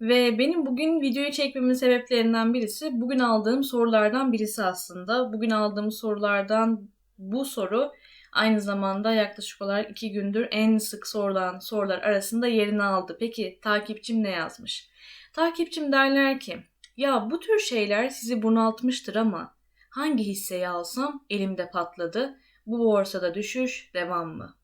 Ve benim bugün videoyu çekmemin sebeplerinden birisi bugün aldığım sorulardan birisi aslında. Bugün aldığım sorulardan bu soru aynı zamanda yaklaşık olarak iki gündür en sık sorulan sorular arasında yerini aldı. Peki takipçim ne yazmış? Takipçim derler ki ya bu tür şeyler sizi bunaltmıştır ama hangi hisseyi alsam elimde patladı. Bu borsada düşüş devam mı?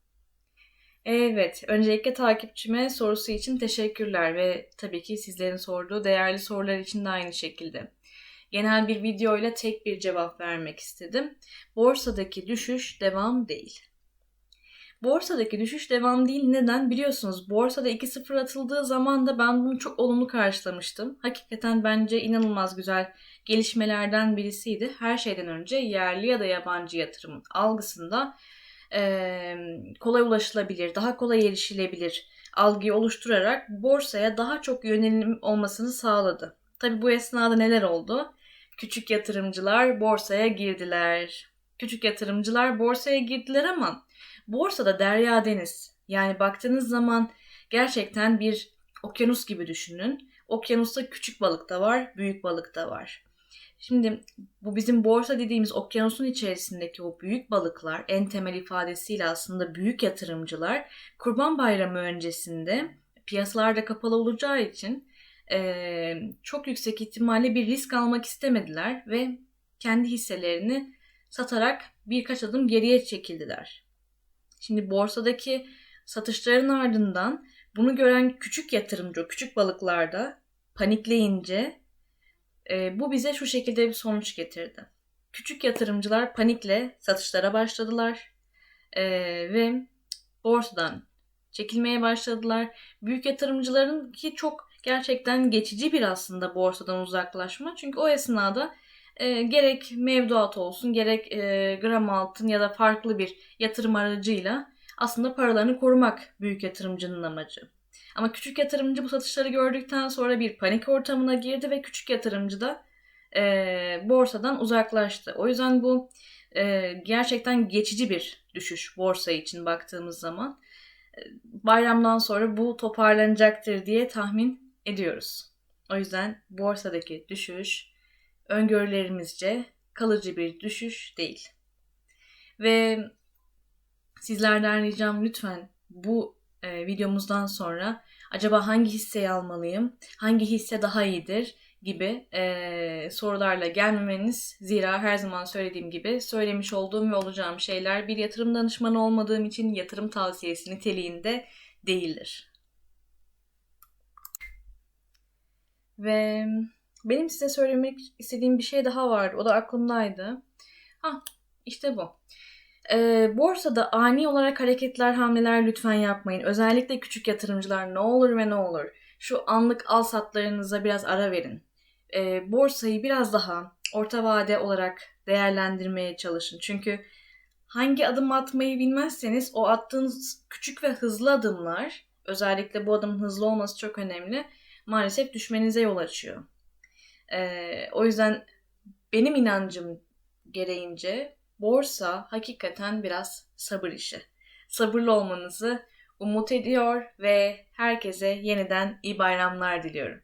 Evet, öncelikle takipçime sorusu için teşekkürler ve tabii ki sizlerin sorduğu değerli sorular için de aynı şekilde. Genel bir video ile tek bir cevap vermek istedim. Borsadaki düşüş devam değil. Borsadaki düşüş devam değil. Neden? Biliyorsunuz borsada 2-0 atıldığı zaman da ben bunu çok olumlu karşılamıştım. Hakikaten bence inanılmaz güzel gelişmelerden birisiydi. Her şeyden önce yerli ya da yabancı yatırımın algısında kolay ulaşılabilir, daha kolay erişilebilir algıyı oluşturarak borsaya daha çok yönelim olmasını sağladı. Tabi bu esnada neler oldu? Küçük yatırımcılar borsaya girdiler. Küçük yatırımcılar borsaya girdiler ama borsada derya deniz. Yani baktığınız zaman gerçekten bir okyanus gibi düşünün. Okyanusta küçük balık da var, büyük balık da var. Şimdi bu bizim borsa dediğimiz okyanusun içerisindeki o büyük balıklar en temel ifadesiyle aslında büyük yatırımcılar Kurban Bayramı öncesinde piyasalarda kapalı olacağı için e, çok yüksek ihtimalle bir risk almak istemediler ve kendi hisselerini satarak birkaç adım geriye çekildiler. Şimdi borsadaki satışların ardından bunu gören küçük yatırımcı, küçük balıklarda panikleyince e, bu bize şu şekilde bir sonuç getirdi. Küçük yatırımcılar panikle satışlara başladılar e, ve borsadan çekilmeye başladılar. Büyük yatırımcıların ki çok gerçekten geçici bir aslında borsadan uzaklaşma. Çünkü o esnada e, gerek mevduat olsun gerek e, gram altın ya da farklı bir yatırım aracıyla aslında paralarını korumak büyük yatırımcının amacı. Ama küçük yatırımcı bu satışları gördükten sonra bir panik ortamına girdi ve küçük yatırımcı da e, borsadan uzaklaştı. O yüzden bu e, gerçekten geçici bir düşüş borsa için baktığımız zaman. E, bayramdan sonra bu toparlanacaktır diye tahmin ediyoruz. O yüzden borsadaki düşüş öngörülerimizce kalıcı bir düşüş değil. Ve sizlerden ricam lütfen bu e, videomuzdan sonra acaba hangi hisseyi almalıyım, hangi hisse daha iyidir gibi e, sorularla gelmemeniz. Zira her zaman söylediğim gibi söylemiş olduğum ve olacağım şeyler bir yatırım danışmanı olmadığım için yatırım tavsiyesi niteliğinde değildir. Ve benim size söylemek istediğim bir şey daha vardı. O da aklımdaydı. Ha işte bu. E, borsada ani olarak hareketler, hamleler lütfen yapmayın. Özellikle küçük yatırımcılar ne olur ve ne olur. Şu anlık al satlarınıza biraz ara verin. E, borsayı biraz daha orta vade olarak değerlendirmeye çalışın. Çünkü hangi adım atmayı bilmezseniz o attığınız küçük ve hızlı adımlar, özellikle bu adımın hızlı olması çok önemli, maalesef düşmenize yol açıyor. E, o yüzden benim inancım gereğince borsa hakikaten biraz sabır işi. Sabırlı olmanızı umut ediyor ve herkese yeniden iyi bayramlar diliyorum.